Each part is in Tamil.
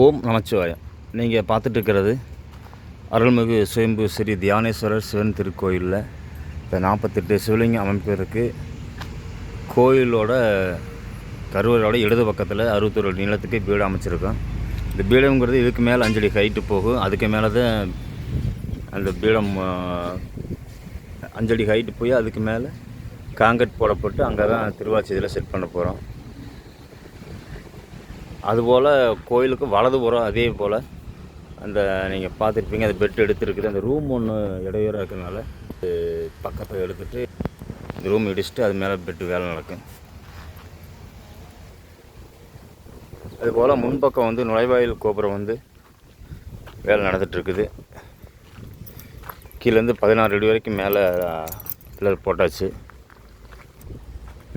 ஓம் நமச்சிவாயம் நீங்கள் பார்த்துட்டு இருக்கிறது அருள்மிகு சுயம்பு ஸ்ரீ தியானேஸ்வரர் சிவன் திருக்கோயிலில். இப்போ நாற்பத்தெட்டு சிவலிங்கம் அமைப்பிற்கு கோயிலோட கருவறையோட இடது பக்கத்தில் அறுபத்தொரு நீளத்துக்கு பீடம் அமைச்சிருக்கோம். இந்த பீடம்ங்கிறது இதுக்கு மேலே அஞ்சடி ஹைட்டு போகும். அதுக்கு மேலே தான் அந்த பீடம் அஞ்சடி ஹைட்டு போய் அதுக்கு மேலே காங்கிரட் போடப்பட்டு அங்கே தான் திருவாச்சி இதில் செட் பண்ண போகிறோம் அதுபோல் கோயிலுக்கு வலதுபுறம் அதே போல். அந்த நீங்கள் பார்த்துருப்பீங்க அந்த பெட் எடுத்துருக்குது. அந்த ரூம் ஒன்று இடையூறாக இருக்கிறதுனால பக்கத்தில் எடுத்துகிட்டு இந்த ரூம் இடிச்சிட்டு அது மேலே பெட்டு வேலை நடக்கும். அதுபோல் முன்பக்கம் வந்து நுழைவாயில் கோபுரம் வந்து வேலை நடந்துகிட்ருக்குது கீழேருந்து பதினாறு அடி வரைக்கும் மேலே பில்லர் போட்டாச்சு.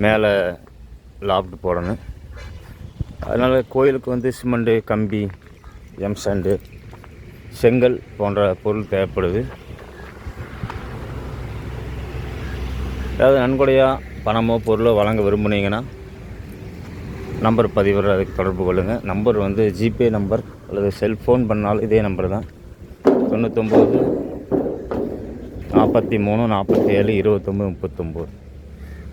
மேலே லாப்ட் போடணும். அதனால் கோயிலுக்கு வந்து சிமெண்ட்டு கம்பி எம் சாண்டு செங்கல் போன்ற பொருள் தேவைப்படுது. ஏதாவது நன்கொடையாக பணமோ பொருளோ வழங்க விரும்புனீங்கன்னா நம்பர் பதிவு அதுக்கு தொடர்பு கொள்ளுங்கள் நம்பர் வந்து ஜிபே நம்பர் அல்லது செல்ஃபோன் பண்ணாலும் இதே நம்பர் தான். தொண்ணூத்தொம்பது நாற்பத்தி மூணு நாற்பத்தி ஏழு இருபத்தொம்பது முப்பத்தொம்போது.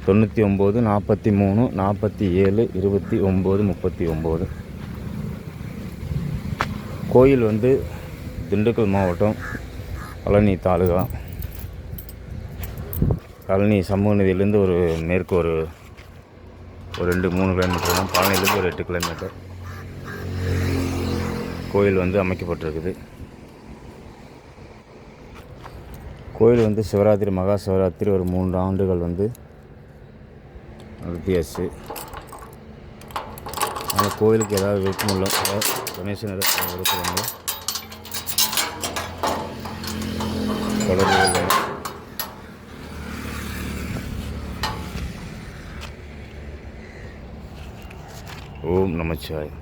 தொண்ணூற்றி ஒம்பது நாற்பத்தி மூணு நாற்பத்தி ஏழு இருபத்தி ஒம்பது முப்பத்தி ஒம்பது. கோயில் வந்து திண்டுக்கல் மாவட்டம் பழனி தாலுகா. பழனி சமூகநிதியிலேருந்து ஒரு மேற்கு ஒரு ஒரு ரெண்டு மூணு கிலோமீட்டர் தான் பழனிலேருந்து ஒரு எட்டு கிலோமீட்டர். கோயில் வந்து அமைக்கப்பட்டிருக்குது. கோயில் வந்து சிவராத்திரி மகா சிவராத்திரி ஒரு மூன்று ஆண்டுகள் வந்து நடத்தியாச்சு அந்த கோயிலுக்கு ஏதாவது விருப்பமுள்ள டொனேஷன் ஏதாவது இருக்கிறவங்க தொடர்பு ஓம் நமச்சிவாயம்.